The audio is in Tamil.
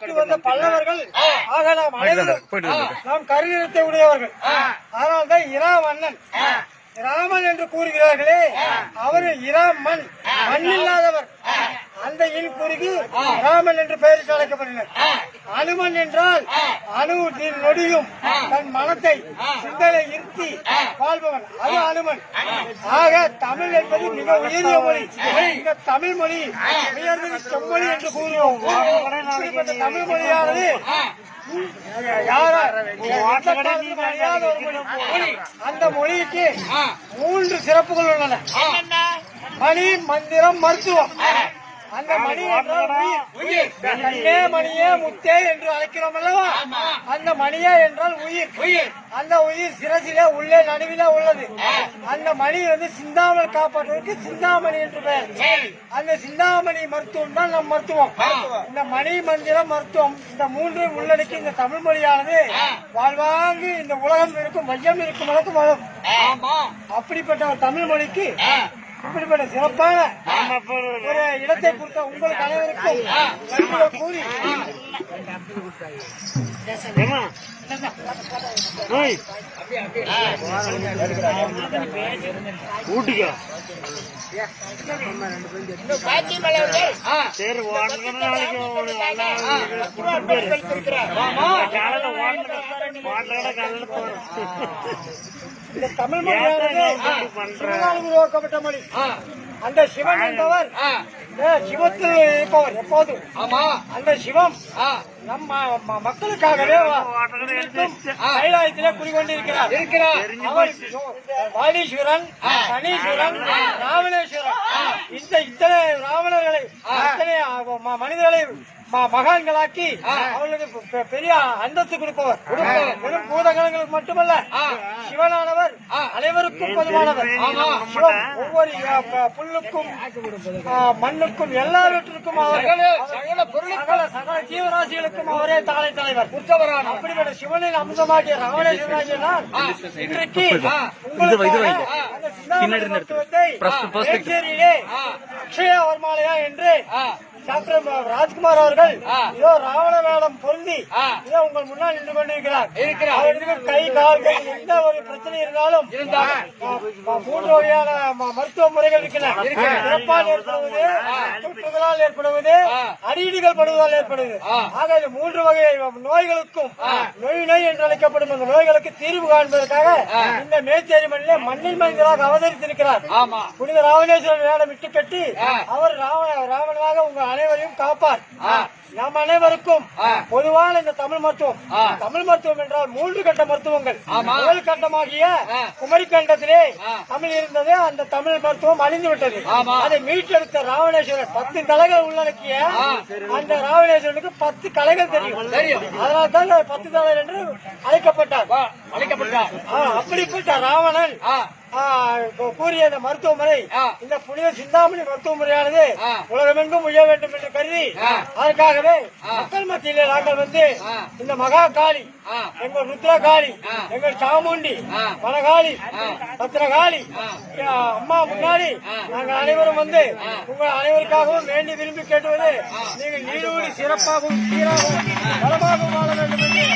வந்த பல்லவர்கள் ஆக நாம் அனைவரும் நாம் கருநிறத்தை உடையவர்கள். ஆனால் தான் இரா மன்னன் ராமன் என்று கூறுகிறார்களே அவர் இரா மண் மண் இல்லாதவர் அந்த இல் குறுகி ராமன் என்று பெயரிட்டு அழைக்கப்படுகிறார் அனுமன் என்றால் அணு நொடியும் தன் மனத்தை சிந்தனை இருத்தி வாழ்பவன். அது அனுமன். ஆக தமிழ் என்பது மிக உயரிய மொழி. இந்த தமிழ் மொழி உயர்ந்தது செம்மொழி என்று கூறுவோம். தமிழ் மொழியானது. அந்த மொழிக்கு மூன்று சிறப்புகள் உள்ளன. மணி மந்திரம் மருத்துவம். அந்த மணி கண்ணே மணியே முத்தே என்று அழைக்கிறோம் அல்லவா? அந்த மணியே என்றால் உயிர். உயிர். அந்த உயிர் சிரசிலே உள்ளே நடுவிலே உள்ளது. அந்த மணி வந்து சிந்தாமல் காப்பாற்றுவதற்கு சிந்தாமணி என்று பெயர். அந்த சிந்தாமணி மருத்துவம் தான் நம் மருத்துவம். இந்த மணி மந்திரம் மருத்துவம் இந்த மூன்று உள்ளடக்கி இந்த தமிழ் மொழியானது வாழ்வாங்கு இந்த உலகம் இருக்கும் மையம் இருக்கும் அளவுக்கு வளரும் அப்படிப்பட்ட ஒரு தமிழ் மொழிக்கு இப்படிப்பட்ட சிறப்பான ஒரு இடத்தை கொடுத்த உங்களுக்கு அனைவருக்கும் கூறி. ஊட்டிக்கோ. சரி போறோம். இந்த தமிழ் மொழியானது உருவாக்கப்பட்ட மொழி. அந்த சிவன் என்பவர் சிவத்தில் இருப்பவர் எப்போதும். அந்த சிவம் நம்ம மக்களுக்காகவே கைலாயத்திலே குடிகொண்டிருக்கிறார். அவர் வாலீஸ்வரன் சனீஸ்வரன் ராவணேஸ்வரன். இந்த இத்தனை ராவணர்களை இத்தனை மனிதர்களை மகான்களாக்கி அவர்களுக்கு பெரிய அந்தஸ்து கொடுப்பவர். வெறும் பூதகணங்களுக்கு மட்டுமல்ல சிவனானவர் அனைவருக்கும் பொதுவானவர் ஒவ்வொரு புல்லுக்கும் மண்ணுக்கும் எல்லாவற்றிற்கும் அவர் சகல சகல ஜீவராசிகளுக்கும் அவரே தாலை தலைவர் அப்படிப்பட்ட சிவனின் அம்சமாகிய ராவணேஸ்வராகிய நான் இன்றைக்கு மேச்சேரியிலே அக்ஷய வர்மாலயா என்று டாக்டர் ராஜ்குமார் அவர்கள் இதோ ராவண வேடம் பொருந்தி இதோ உங்கள் முன்னால் நின்று கொண்டிருக்கிறார். அவருக்கு கை கால் எந்த ஒரு பிரச்சனை இருந்தாலும் மூன்று வகையான மருத்துவ முறைகள் இருக்கின்றன. இறப்பால் ஏற்படுவது தொற்றுகளால் ஏற்படுவது அடியீடுகள் படுவதால் ஏற்படுவது. ஆக இந்த மூன்று வகை நோய்களுக்கும் நோய் நோய் என்று அழைக்கப்படும் அந்த நோய்களுக்கு தீர்வு காண்பதற்காக இந்த மேச்சேரி மண்ணிலே மண்ணில் மனிதராக அவதரித்திருக்கிறார் புனித ராவணேஸ்வரர் வேடம் விட்டு கட்டி அவர் ராவண ராவணனாக உங்கள் அனைவரையும் காப்பார். நாம் அனைவருக்கும் பொதுவான இந்த தமிழ் மருத்துவம். தமிழ் மருத்துவம் என்றால் மூன்று கட்ட மருத்துவங்கள். முதல் கட்டமாகிய குமரி கண்டத்திலே தமிழ் இருந்தது அந்த தமிழ் மருத்துவம் அழிந்து விட்டது அதை மீட்டெடுத்த ராவணேஸ்வரர் பத்து கலைகள் உள்ளடக்கிய அந்த ராவணேஸ்வரனுக்கு பத்து கலைகள் தெரியும். அதனால தான் பத்து தலைவர் என்று அழைக்கப்பட்டார். அழைக்கப்பட்டார். அப்படிப்பட்ட ராவணன் கூறிய இந்த மருத்துவ முறை இந்த புனித சிந்தாமணி மருத்துவ முறையானது உலகமெங்கும் உயர வேண்டும் என்று கருதி அதற்காகவே மக்கள் மத்தியிலே நாங்கள் வந்து இந்த மகா காளி எங்கள் ருத்ர காளி எங்கள் சாமுண்டி மனகாளி பத்திரகாளி ஆ, அம்மா முன்னாடி நாங்கள் அனைவரும் வந்து உங்கள் அனைவருக்காகவும் வேண்டி விரும்பி கேட்டுவது நீங்கள் நீடூடி சிறப்பாகவும் சீராகவும் வளமாகவும் வாழ வேண்டும் என்று